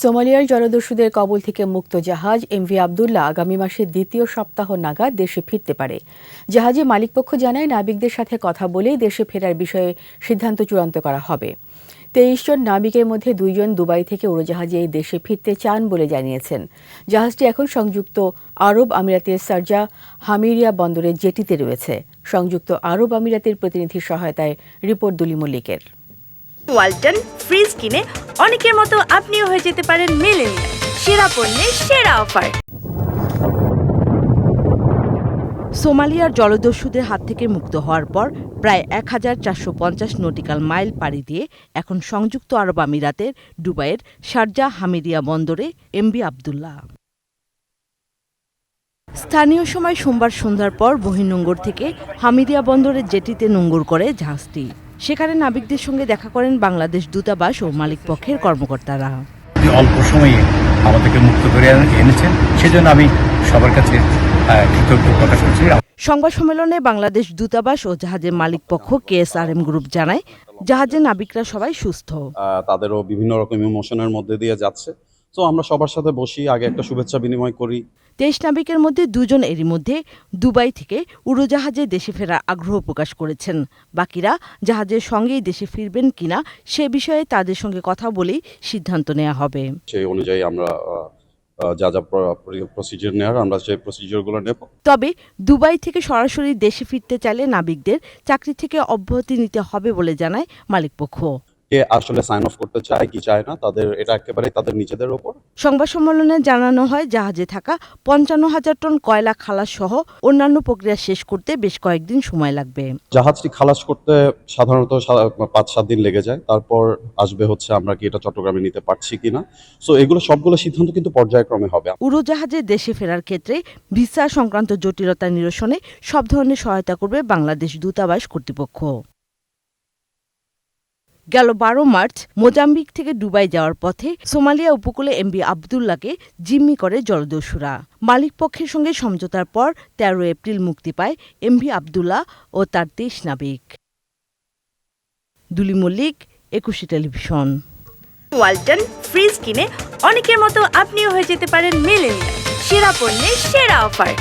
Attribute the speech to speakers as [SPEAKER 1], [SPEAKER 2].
[SPEAKER 1] সোমালিয়ার জলদস্যুদের কবল থেকে মুক্ত জাহাজ এমভি আবদুল্লাহ আগামী মাসের দ্বিতীয় সপ্তাহ নাগাদ দেশে ফিরতে পারে। জাহাজে মালিকপক্ষ জানায়, নাবিকদের সাথে কথা বলেই দেশে ফেরার বিষয়ে সিদ্ধান্ত চূড়ান্ত করা হবে। তেইশ জন নাবিকের মধ্যে দুইজন দুবাই থেকে উড়োজাহাজে এই দেশে ফিরতে চান বলে জানিয়েছেন। জাহাজটি এখন সংযুক্ত আরব আমিরাতের সার্জা হামিরিয়া বন্দরের জেটিতে রয়েছে। সংযুক্ত আরব আমিরাতের প্রতিনিধির সহায়তায় রিপোর্ট দুলি মল্লিকের
[SPEAKER 2] ওয়ালটন ফ্রিজ কিনে অনেকের মতো আপনিও হয়ে যেতে পারেন মেলেনিয়া সেরা পণ্যের সেরা অফার।
[SPEAKER 3] সোমালিয়ার জলদস্যুদের হাত থেকে মুক্ত হওয়ার পর প্রায় এক হাজার চারশো পঞ্চাশ নটিক্যাল মাইল পাড়ি দিয়ে এখন সংযুক্ত আরব আমিরাতের দুবাইয়ের শারজা হামিদিয়া বন্দরে এমবি আবদুল্লাহ। স্থানীয় সময় সোমবার সন্ধ্যার পর বহির্নোঙ্গর থেকে হামিদিয়া বন্দরের জেটিতে নোঙ্গর করে জাহাজটি। সেখানে নাবিকদের সঙ্গে দেখা করেন বাংলাদেশ দূতাবাস ও মালিকপক্ষের কর্মকর্তারা।
[SPEAKER 4] অল্প সময়ে আমাদেরকে মুক্ত করে এনেছেন সেজন্য আমি সবার কাছে কৃতজ্ঞ প্রকাশ করছি।
[SPEAKER 3] সংবাদ সম্মেলনে বাংলাদেশ দূতাবাস ও জাহাজের মালিক মালিকপক্ষ কেএসআরএম গ্রুপ জানায় জাহাজের নাবিকরা সবাই সুস্থ।
[SPEAKER 5] আহ, তাদেরও বিভিন্ন রকম ইমোশনের মধ্যে দিয়ে যাচ্ছে। তো আমরা সবার সাথে বসি আগে একটা শুভেচ্ছা বিনিময় করি।
[SPEAKER 3] তেইশ নাবিকের মধ্যে দুজন এরই মধ্যে দুবাই থেকে উড়োজাহাজে দেশে ফেরার আগ্রহ প্রকাশ করেছেন। বাকিরা জাহাজের সঙ্গেই দেশে ফিরবেন কিনা সে বিষয়ে তাদের সঙ্গে কথা বলেই সিদ্ধান্ত নেওয়া হবে।
[SPEAKER 5] সেই অনুযায়ী আমরা যা যা প্রসিজিওর নেওয়ার আমরা সেই প্রসিজিওরগুলো নেব।
[SPEAKER 3] তবে দুবাই থেকে সরাসরি দেশে ফিরতে চাইলে নাবিকদের চাকরি থেকে অব্যাহতি নিতে হবে বলে জানায় মালিকপক্ষ।
[SPEAKER 5] কে আসলে সাইন অফ করতে চায় কি চায় না তাদের এটা একেবারে তাদের নিজেদের ওপর।
[SPEAKER 3] সংবাদ সম্মেলনে জানানো হয় জাহাজে থাকা পঞ্চান্ন হাজার টন কয়লা খালাস সহ অন্যান্য প্রক্রিয়া শেষ করতে বেশ কয়েকদিন সময় লাগবে।
[SPEAKER 5] জাহাজটি খালাস করতে সাধারণত পাঁচ সাত দিন লেগে যায়। তারপর আসবে হচ্ছে আমরা কি এটা চট্টগ্রামে নিতে পারছি কিনা। সো এগুলো সবগুলো সিদ্ধান্ত কিন্তু পর্যায়ক্রমে হবে।
[SPEAKER 3] উড়োজাহাজে দেশে ফেরার ক্ষেত্রে ভিসা সংক্রান্ত জটিলতা নিরসনে সব ধরনের সহায়তা করবে বাংলাদেশ দূতাবাস কর্তৃপক্ষ। গেল বারো মার্চ মোজাম্বিক থেকে দুবাই যাওয়ার পথে সোমালিয়া উপকূলে এমবি আবদুল্লাকে জিম্মি করে জলদস্যুরা। মালিকপক্ষের সঙ্গে সমঝোতার পর তেরো এপ্রিল মুক্তি পায় এমভি আবদুল্লাহ ও তার তেইশ নাবিক। দুলি মল্লিক, একুশে টেলিভিশন।
[SPEAKER 2] ওয়ালটন ফ্রিজ কিনে অনেকের মতো আপনিও হয়ে যেতে পারেন মেলেনিয়া সেরা পণ্যের সেরা অফার।